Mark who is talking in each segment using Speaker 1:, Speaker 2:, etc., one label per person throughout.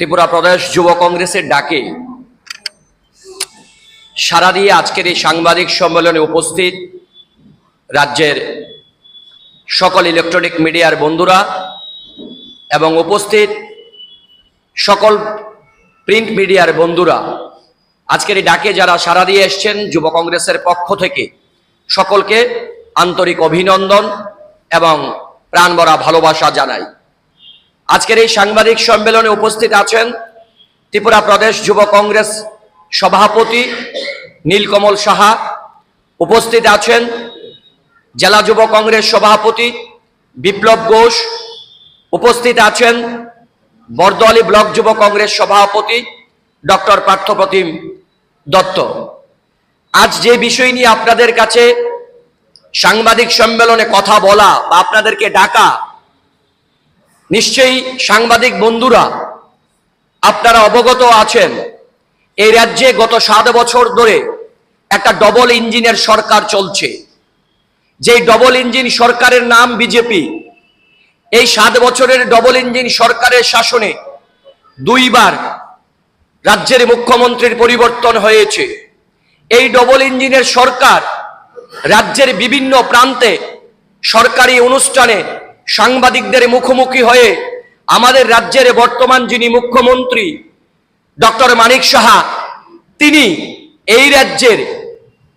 Speaker 1: ত্রিপুরা প্রদেশ যুব কংগ্রেসের ডাকে সারা দিয়ে আজকের এই সাংবাদিক সম্মেলনে উপস্থিত রাজ্যের সকল ইলেকট্রনিক মিডিয়ার বন্ধুরা এবং উপস্থিত সকল প্রিন্ট মিডিয়ার বন্ধুরা, আজকের এই ডাকে যারা সারা দিয়ে এসছেন যুব কংগ্রেসের পক্ষ থেকে সকলকে আন্তরিক অভিনন্দন এবং প্রাণভরা ভালোবাসা জানাই। আজকের এই সাংবাদিক সম্মেলনে উপস্থিত আছেন ত্রিপুরা প্রদেশ যুব কংগ্রেস সভাপতি নীলকমল সাহা। উপস্থিত আছেন জেলা যুব কংগ্রেস সভাপতি বিপ্লব ঘোষ। উপস্থিত আছেন বরদোয়ালি ব্লক যুব কংগ্রেস সভাপতি ডক্টর পার্থপ্রতিম দত্ত। আজ যে বিষয় নিয়ে আপনাদের কাছে সাংবাদিক সম্মেলনে কথা বলা বা আপনাদেরকে ডাকা নিশ্চয়ই সাংবাদিক বন্ধুরা, আপনারা অবগত আছেন এই রাজ্যে গত সাত বছর ধরে একটা ডবল ইঞ্জিনের সরকার চলছে। যেই ডবল ইঞ্জিন সরকারের নাম বিজেপি, এই সাত বছরের ডবল ইঞ্জিন সরকারের শাসনে দুইবার রাজ্যের মুখ্যমন্ত্রীর পরিবর্তন হয়েছে। এই ডবল ইঞ্জিনের সরকার রাজ্যের বিভিন্ন প্রান্তে সরকারি অনুষ্ঠানে সাংবাদিকদের মুখোমুখি হয়ে আমাদের রাজ্যের বর্তমান যিনি মুখ্যমন্ত্রী, ডক্টর মানিক সাহা, তিনি এই রাজ্যের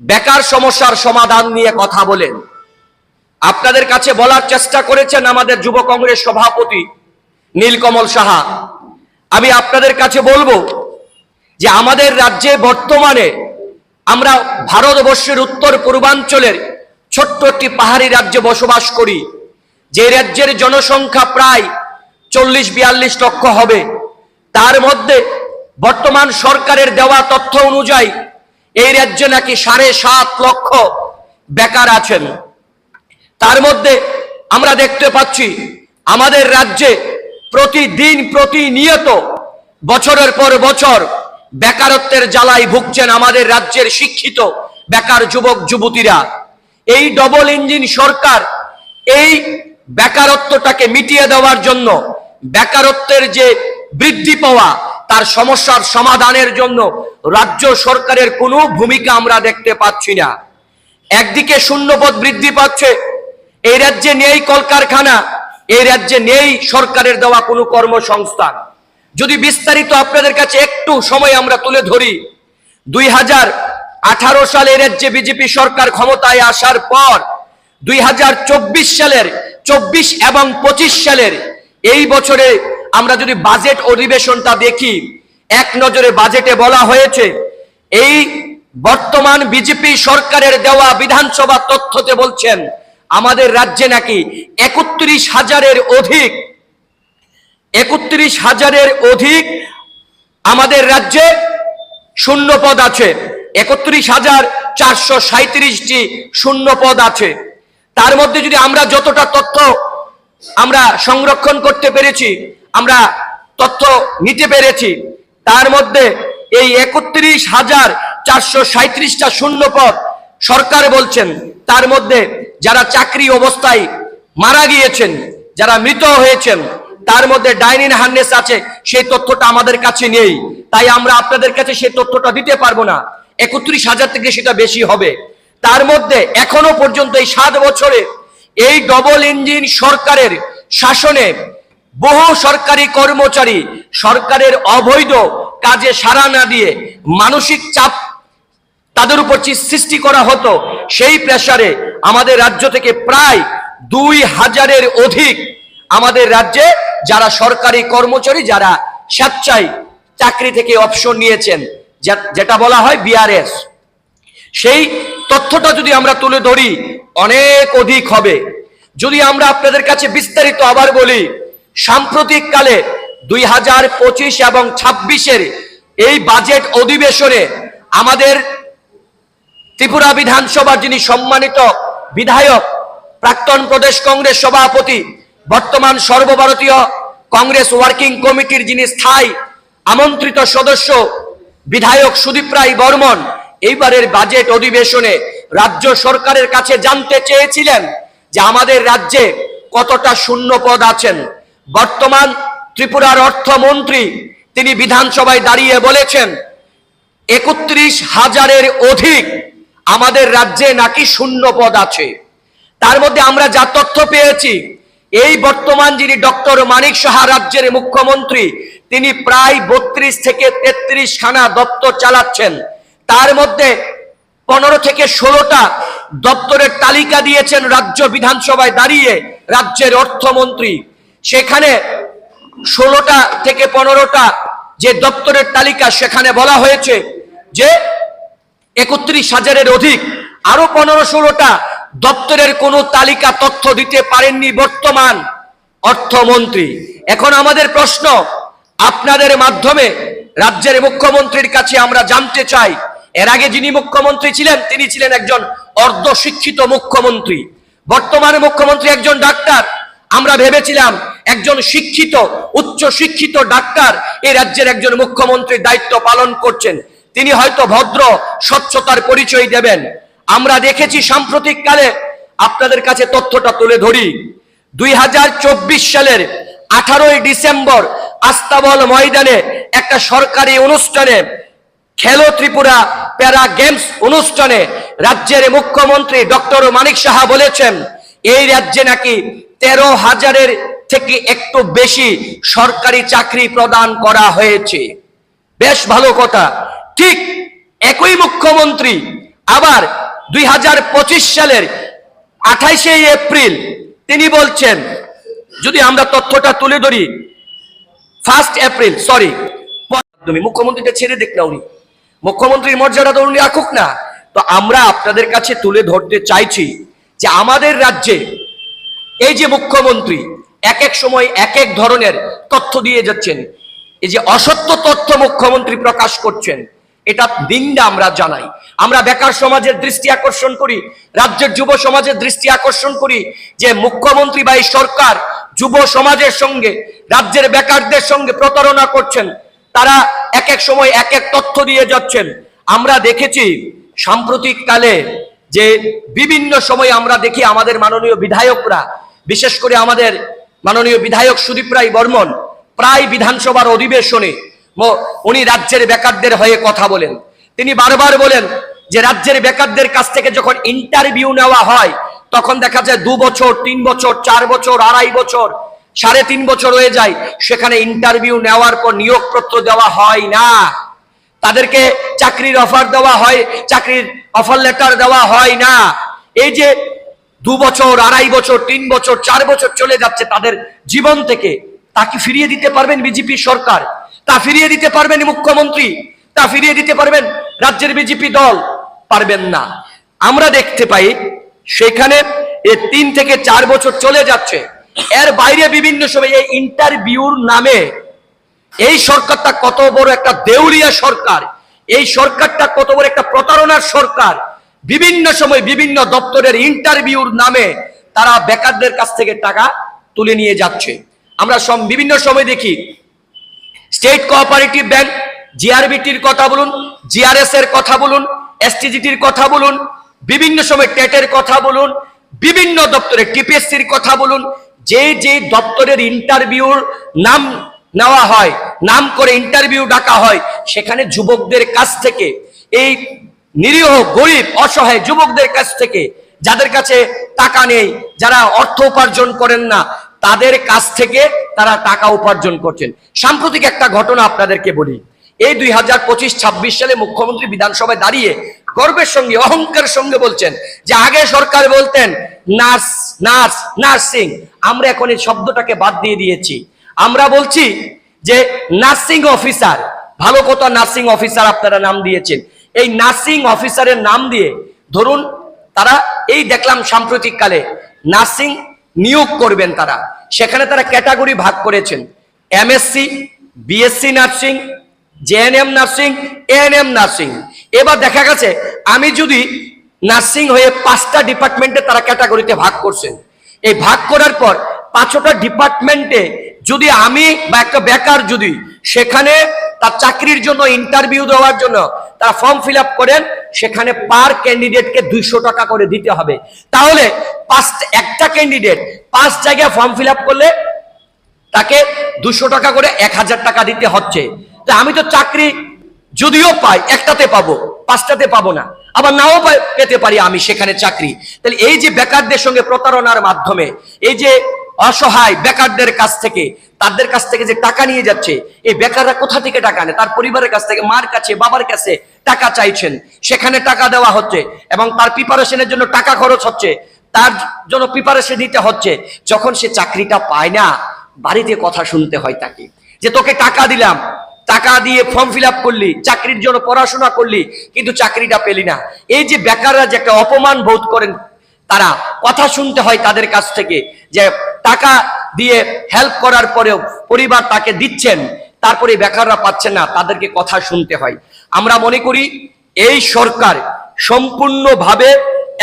Speaker 1: বেকার সমস্যার সমাধান নিয়ে কথা বলেন। আপনাদের কাছে বলার চেষ্টা করেছেন আমাদের যুব কংগ্রেস সভাপতি নীলকমল সাহা। আমি আপনাদের কাছে বলব যে আমাদের রাজ্যে বর্তমানে আমরা ভারতবর্ষের উত্তর পূর্বাঞ্চলের ছোট্ট একটি পাহাড়ি রাজ্যে বসবাস করি। যে রাজ্যের জনসংখ্যা প্রায় চল্লিশ বিয়াল্লিশ লক্ষ হবে, তার মধ্যে বর্তমান সরকারের দেওয়া তথ্য অনুযায়ী এই রাজ্যে নাকি সাড়ে সাত লক্ষ বেকার আছেন। তার মধ্যে আমরা দেখতে পাচ্ছি, আমাদের রাজ্যে প্রতিদিন প্রতিনিয়ত বছরের পর বছর বেকারত্বের জ্বালায় ভুগছেন আমাদের রাজ্যের শিক্ষিত বেকার যুবক, যুবতীরা। এই ডবল ইঞ্জিন সরকার এই বেকারত্বটাকে মিটিয়ে দেওয়ার জন্য, বেকারত্বের যে বৃদ্ধি পাওয়া, তার সমস্যার সমাধানের জন্য রাজ্য সরকারের কোনো ভূমিকা আমরা দেখতে পাচ্ছি না। একদিকে শূন্যপদ বৃদ্ধি পাচ্ছে, এই রাজ্যে নেই কলকারখানা, এই রাজ্যে নেই সরকারের দেওয়া কোনো কর্মসংস্থান। যদি বিস্তারিত আপনাদের কাছে একটু সময় আমরা তুলে ধরি, দুই হাজার আঠারো সালে রাজ্যে বিজেপি সরকার ক্ষমতায় আসার পর, দুই হাজার চব্বিশ সালের চব্বিশ এবং পঁচিশ সালের এই বছরে আমরা যদি বাজেট অধিবেশনটা দেখি, এক নজরে বাজেটে বলা হয়েছে, এই বর্তমান বিজেপি সরকারের দেওয়া বিধানসভা তথ্যতে বলছেন, আমাদের রাজ্যে নাকি একত্রিশ হাজারের অধিক, একত্রিশ হাজারের অধিক আমাদের রাজ্যে শূন্য পদ আছে। একত্রিশ হাজার চারশো সাঁত্রিশটি শূন্য পদ আছে। তার মধ্যে যদি আমরা যতটা তথ্য আমরা সংরক্ষণ করতে পেরেছি, আমরা তথ্য নিতে পেরেছি, তার মধ্যে এই একত্রিশ হাজার চারশো সাঁত্রিশটা শূন্য পদ সরকার বলছেন, তার মধ্যে যারা চাকরি অবস্থায় মারা গিয়েছেন, যারা মৃত হয়েছেন, তার মধ্যে ডাইনিন হার্নেস আছে, সেই তথ্যটা আমাদের কাছে নেই। তাই আমরা আপনাদের কাছে সেই তথ্যটা দিতে পারব না। একত্রিশ হাজার থেকে সেটা বেশি হবে। তার মধ্যে এখনও পর্যন্ত এই সাত বছরে এই ডবল ইঞ্জিন সরকারের শাসনে বহু সরকারি কর্মচারী সরকারের অবৈধ কাজে সাড়া না দিয়ে মানসিক চাপ তাদের উপর সৃষ্টি করা হতো, সেই প্রেসারে আমাদের রাজ্য থেকে প্রায় দুই হাজারের অধিক আমাদের রাজ্যে যারা সরকারি কর্মচারী, যারা স্বেচ্ছায় চাকরি থেকে অপশন নিয়েছেন যেটা বলা হয় বিআরএস সেই তথ্যটা যদি আমরা তুলে ধরি, অনেক অধিক হবে। যদি আমরা আপনাদের কাছে বিস্তারিত আবার বলি, সাম্প্রতিক কালে দুই হাজার পঁচিশ এবং ছাব্বিশের এই বাজেট অধিবেশনে আমাদের ত্রিপুরা বিধানসভার যিনি সম্মানিত বিধায়ক, প্রাক্তন প্রদেশ কংগ্রেস সভাপতি, বর্তমান সর্বভারতীয় কংগ্রেস ওয়ার্কিং কমিটির যিনি স্থায়ী আমন্ত্রিত সদস্য, বিধায়ক সুদীপ রায় বর্মন এইবারের বাজেট অধিবেশনে রাজ্য সরকারের কাছে জানতে চেয়েছিলেন যে আমাদের রাজ্যে কতটা শূন্য পদ আছেন। বর্তমান ত্রিপুরার অর্থমন্ত্রী তিনি বিধানসভায় দাঁড়িয়ে বলেছেন, একত্রিশ হাজারের অধিক আমাদের রাজ্যে নাকি শূন্য পদ আছে। তার মধ্যে আমরা যা তথ্য পেয়েছি, এই বর্তমান যিনি ডক্টর মানিক সাহা রাজ্যের মুখ্যমন্ত্রী, তিনি প্রায় বত্রিশ থেকে তেত্রিশ খানা দপ্তর চালাচ্ছেন। তার মধ্যে পনেরো থেকে ষোলোটা দপ্তরের তালিকা দিয়েছেন রাজ্য বিধানসভায় দাঁড়িয়ে রাজ্যের অর্থমন্ত্রী। সেখানে ষোলোটা থেকে পনেরোটা যে দপ্তরের তালিকা সেখানে বলা হয়েছে যে একত্রিশ হাজারের অধিক আরও পনেরো ষোলোটা দপ্তরের কোনো তালিকা তথ্য দিতে পারেননি বর্তমান অর্থমন্ত্রী। এখন আমাদের প্রশ্ন, আপনাদের মাধ্যমে রাজ্যের মুখ্যমন্ত্রীর কাছে আমরা জানতে চাই এর আগে যিনি মুখ্যমন্ত্রী ছিলেন, তিনি ছিলেন একজন অর্ধশিক্ষিত মুখ্যমন্ত্রী। বর্তমানে মুখ্যমন্ত্রী একজন ডাক্তার। আমরা ভেবেছিলাম একজন শিক্ষিত, উচ্চ শিক্ষিত ডাক্তার এই রাজ্যের একজন মুখ্যমন্ত্রীর দায়িত্ব পালন করছেন। তিনি হয়তো ভদ্র, স্বচ্ছতার পরিচয় দেবেন। আমরা দেখেছি সাম্প্রতিক কালে আপনাদের কাছে তথ্যটা তুলে ধরি। দুই হাজার চব্বিশ সালের আঠারোই ডিসেম্বর আস্তাবল ময়দানে একটা সরকারি অনুষ্ঠানে খেলো ত্রিপুরা প্যারা গেমস অনুষ্ঠানে রাজ্যের মুখ্যমন্ত্রী ডক্টর মানিক সাহা বলেছেন, এই রাজ্যে নাকি তেরো হাজারের থেকে একটু বেশি সরকারি চাকরি প্রদান করা হয়েছে। বেশ ভালো কথা। ঠিক একই মুখ্যমন্ত্রী আবার দুই হাজার পঁচিশ সালের আঠাইশে এপ্রিল তিনি বলছেন, যদি আমরা তথ্যটা তুলে ধরি, ফার্স্ট এপ্রিল, সরি মুখ্যমন্ত্রীটা ছেড়ে দেখ না উনি। মুখ্যমন্ত্রীর মর্যাদা তো রাখুক না, তো আমরা আপনাদের কাছে তুলে ধরতে চাইছি যে আমাদের রাজ্যে এই যে মুখ্যমন্ত্রী এক এক সময় এক এক ধরনের তথ্য দিয়ে যাচ্ছেন, এই যে অসত্য তথ্য মুখ্যমন্ত্রী প্রকাশ করছেন, এটা দিনটা আমরা জানাই। আমরা বেকার সমাজের দৃষ্টি আকর্ষণ করি, রাজ্যের যুব সমাজের দৃষ্টি আকর্ষণ করি যে মুখ্যমন্ত্রী বা এই সরকার যুব সমাজের সঙ্গে, রাজ্যের বেকারদের সঙ্গে প্রতারণা করছেন তারা এক এক সময় এক এক তথ্য দিয়ে যাচ্ছেন। আমরা দেখেছি সাম্প্রতিক কালে যে বিভিন্ন সময় আমরা দেখি আমাদের মাননীয় বিধায়করা, বিশেষ করে আমাদের মাননীয় বিধায়ক সুদীপ রায় বর্মন, প্রায় বিধানসভার অধিবেশনে উনি রাজ্যের বেকারদের হয়ে কথা বলেন। তিনি বারবার বলেন যে রাজ্যের বেকারদের কাছ থেকে যখন ইন্টারভিউ নেওয়া হয়, তখন দেখা যায় দু বছর, তিন বছর, চার বছর, আড়াই বছর সাড়ে তিন বছর হয়ে যায়, সেখানে ইন্টারভিউ নেওয়ার পর নিয়োগপত্র দেওয়া হয় না। তাদেরকে চাকরির অফার দেওয়া হয়, চাকরির অফার লেটার দেওয়া হয় না। এই যে দু বছর, আড়াই বছর, তিন বছর, চার বছর চলে যাচ্ছে তাদের জীবন থেকে, তা কি ফিরিয়ে দিতে পারবেন বিজেপি সরকার? তা ফিরিয়ে দিতে পারবেন মুখ্যমন্ত্রী? তা ফিরিয়ে দিতে পারবেন রাজ্যের বিজেপি দল? পারবেন না। আমরা দেখতে পাই, সেখানে এ তিন থেকে চার বছর চলে যাচ্ছে। এর বাইরে বিভিন্ন সময় এই ইন্টারভিউর নামে এই সরকারটা কত বড় একটা দেউলিয়া সরকার, এই সরকারটা কত বড় একটা প্রতারণার সরকার, বিভিন্ন সময় বিভিন্ন দপ্তরের ইন্টারভিউর নামে তারা বেকারদের কাছ থেকে টাকা তুলে নিয়ে যাচ্ছে। আমরা সব বিভিন্ন সময় দেখি স্টেট কোঅপারেটিভ ব্যাংক জিআরবিটির কথা বলুন জিআরএস এর কথা বলুন এসটিজিটির কথা বলুন, বিভিন্ন সময় টেটের কথা বলুন, বিভিন্ন দপ্তরে টিপিএসসির কথা বলুন যে যে দপ্তরের ইন্টারভিউর নাম নেওয়া হয়, নাম করে ইন্টারভিউ ডাকা হয়, সেখানে যুবকদের কাছ থেকে, এই নিরীহ, গরিব, অসহায় যুবকদের কাছ থেকে যাদের কাছে টাকা নেই, যারা অর্থ উপার্জন করেন না, তাদের কাছ থেকে তারা টাকা উপার্জন করছেন। সাম্প্রতিক একটা ঘটনা আপনাদেরকে বলি। এই দুই হাজার পঁচিশ, ছাব্বিশ সালে মুখ্যমন্ত্রী বিধানসভায় দাঁড়িয়ে গর্বের সঙ্গে, অহংকারের সঙ্গে বলছেন যে আগে সরকার বলতেন, নার্স নার্স, নার্সিং। আমরা এখন এই শব্দটাকে বাদ দিয়ে দিয়েছি। আমরা বলছি যে নার্সিং অফিসার, ভালো কথা, নার্সিং অফিসার আপনারা নাম দিয়েছেন। এই নার্সিং অফিসারের নাম দিয়ে ধরুন তারা, এই দেখলাম সাম্প্রতিক কালে নার্সিং নিয়োগ করবেন তারা। সেখানে তারা ক্যাটাগরি ভাগ করেছেন। MSc, BSc nursing GNM nursing ANM nursing. এবার দেখা গেছে, আমি যদি নার্সিং হয়ে পাঁচটা ডিপার্টমেন্টে তারা ক্যাটাগরিতে ভাগ করছেন। এই ভাগ করার পর পাঁচটা ডিপার্টমেন্টে যদি আমি বা একটা বেকার যদি সেখানে তার চাকরির জন্য ইন্টারভিউ দেওয়ার জন্য তারা ফর্ম ফিল করেন, সেখানে পার ক্যান্ডিডেটকে দুইশো টাকা করে দিতে হবে। তাহলে পাঁচ, একটা ক্যান্ডিডেট পাঁচ জায়গায় ফর্ম ফিল করলে তাকে দুশো টাকা করে এক হাজার টাকা দিতে হচ্ছে। আমি তো চাকরি যদিও পাই, একটাতে পাবো, পাঁচটাতে পাবো না। আবার নাও পেতে পারি আমি সেখানে চাকরি। তাহলে এই যে বেকারদের সঙ্গে প্রতারণার মাধ্যমে, এই যে অসহায় বেকারদের কাছ থেকে, তাদের কাছ থেকে যে টাকা নিয়ে যাচ্ছে, এই বেকাররা কোথা থেকে টাকা নেয় তার পরিবারের কাছ থেকে, মার কাছে, বাবার কাছে টাকা চাইছেন। সেখানে টাকা দেওয়া হচ্ছে এবং তার প্রিপারেশনের জন্য টাকা খরচ হচ্ছে। তার জন্য প্রিপারেশন দিতে হচ্ছে। যখন সে চাকরিটা পায় না বাড়িতে কথা শুনতে হয় তাকে। যে তোকে টাকা দিলাম, টাকা দিয়ে ফর্ম ফিল করলি, চাকরির জন্য পড়াশোনা করলি, কিন্তু চাকরিটা পেলি না। এই যে বেকাররা যে একটা অপমান বোধ করেন তারা, কথা শুনতে হয় তাদের কাছ থেকে যে টাকা দিয়ে হেল্প করার পরেও পরিবার তাকে দিচ্ছেন, তারপরে বেকাররা পাচ্ছেন না, তাদেরকে কথা শুনতে হয়। আমরা মনে করি এই সরকার সম্পূর্ণভাবে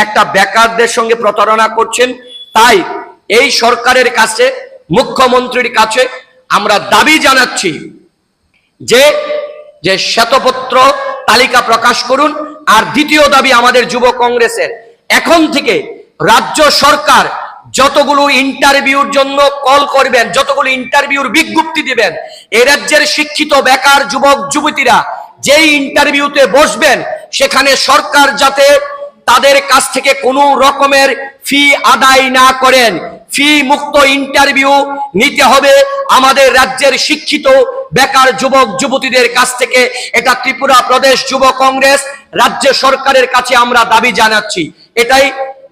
Speaker 1: একটা বেকারদের সঙ্গে প্রতারণা করছেন। তাই এই সরকারের কাছে মুখ্যমন্ত্রীর কাছে আমরা দাবি জানাচ্ছি যে যে শ্বেতপত্র তালিকা প্রকাশ করুন। আর দ্বিতীয় দাবি আমাদের যুব কংগ্রেসের। এখন থেকে রাজ্য সরকার যতগুলো ইন্টারভিউর জন্য কল করবেন, যতগুলো ইন্টারভিউর বিজ্ঞপ্তি দিবেন, এ রাজ্যের শিক্ষিত বেকার যুবক, যুবতীরা যেই ইন্টারভিউতে বসবেন, সেখানে সরকার যাতে তাদের কাছ থেকে কোনো রকমের ফি আদায় না করেন। ফি মুক্ত ইন্টারভিউ নিতে হবে আমাদের রাজ্যের শিক্ষিত বেকার যুবক যুবতীদের কাছ থেকে। এটা ত্রিপুরা প্রদেশ যুব কংগ্রেস, রাজ্য সরকারের কাছে আমরা দাবি জানাচ্ছি। এটাই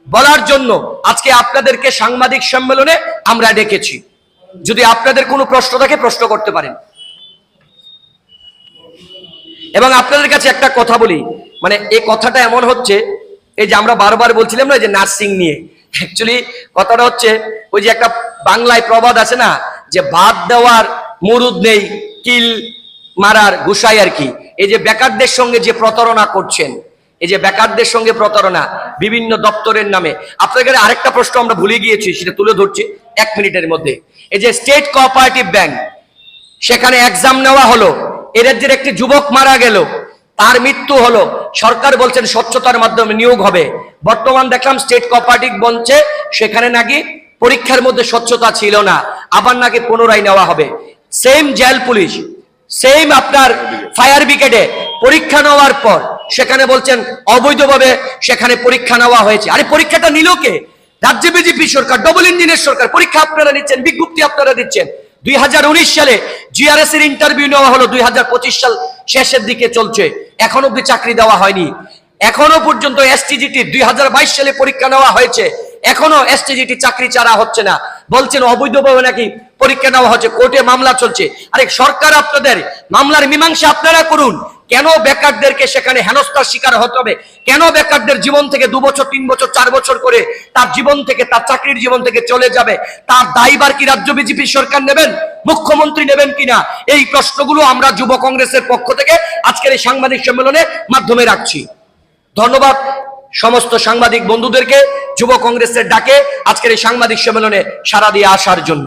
Speaker 1: বলার জন্য আজকে আপনাদেরকে সাংবাদিক সম্মেলনে আমরা ডেকেছি। যদি আপনাদের কোনো প্রশ্ন থাকে প্রশ্ন করতে পারেন। এবং আপনাদের কাছে একটা কথা বলি মানে এই কথাটা এমন হচ্ছে এই যে আমরা বারবার বলছিলাম না যে নার্সিং নিয়ে। অ্যাকচুয়ালি কথাটা হচ্ছে, ওই যে একটা বাংলায় প্রবাদ আছে না, যে ভাত দেওয়ার মুরুদ নেই, কিল মারার গুসাই আর কি। এই যে বেকারদের সঙ্গে যে প্রতারণা করছেন, এই যে বেকারদের সঙ্গে প্রতারণা বিভিন্ন দপ্তরের নামে। আপনাদের আরেকটা প্রশ্ন আমরা ভুলে গিয়েছি, সেটা তুলে ধরছি এক মিনিটের মধ্যে। এই যে স্টেট কোঅপারেটিভ ব্যাংক সেখানে এক্সাম নেওয়া হলো এ রাজ্যের একটি যুবক মারা গেল তার মৃত্যু হলো। সরকার বলছেন স্বচ্ছতার মাধ্যমে নিয়োগ হবে। বর্তমান দেখলাম স্টেট কোঅপারেটিভ বলছে সেখানে নাকি পরীক্ষার মধ্যে স্বচ্ছতা ছিল না। আবার নাকি পুনরায় নেওয়া হবে। সেম জেল পুলিশ, সেম আপনার ফায়ার ব্রিগেডে পরীক্ষা নেওয়ার পর সেখানে বলছেন অবৈধভাবে সেখানে পরীক্ষা নেওয়া হয়েছে। আরে পরীক্ষাটা নিল কে? রাজ্য বিজেপি সরকার ডবল ইঞ্জিনের সরকার, পরীক্ষা আপনারা নিচ্ছেন, বিজ্ঞপ্তি আপনারা দিচ্ছেন। দুই হাজার উনিশ সালে জিআরএস এর ইন্টারভিউ নেওয়া হলো, দুই হাজার পঁচিশ সাল শেষের দিকে চলছে। এখন অব্দি চাকরি দেওয়া হয়নি। এখনও পর্যন্ত এসটিজিটি দুই হাজার বাইশ সালে পরীক্ষা নেওয়া হয়েছে। এখনও এসটিজিটি চাকরি চারা হচ্ছে না। বলছেন, অবৈধভাবে নাকি পরীক্ষা নেওয়া হচ্ছে? কোর্টে মামলা চলছে। আরে, সরকার আপনাদের, মামলার মীমাংসা আপনারা করুন। কেন বেকারদেরকে সেখানে হেনস্থার শিকার হতে হবে? কেন বেকারদের জীবন থেকে দু বছর, তিন বছর, চার বছর করে তার জীবন থেকে, তার চাকরির জীবন থেকে চলে যাবে? তার দায়বার কি রাজ্য বিজেপি সরকার নেবেন? মুখ্যমন্ত্রী নেবেন কিনা? এই প্রশ্নগুলো আমরা যুব কংগ্রেসের পক্ষ থেকে আজকের এই সাংবাদিক সম্মেলনের মাধ্যমে রাখছি। ধন্যবাদ সমস্ত সাংবাদিক বন্ধুদেরকে যুব কংগ্রেসের ডাকে আজকের এই সাংবাদিক সম্মেলনে সারা দিয়ে আসার জন্য।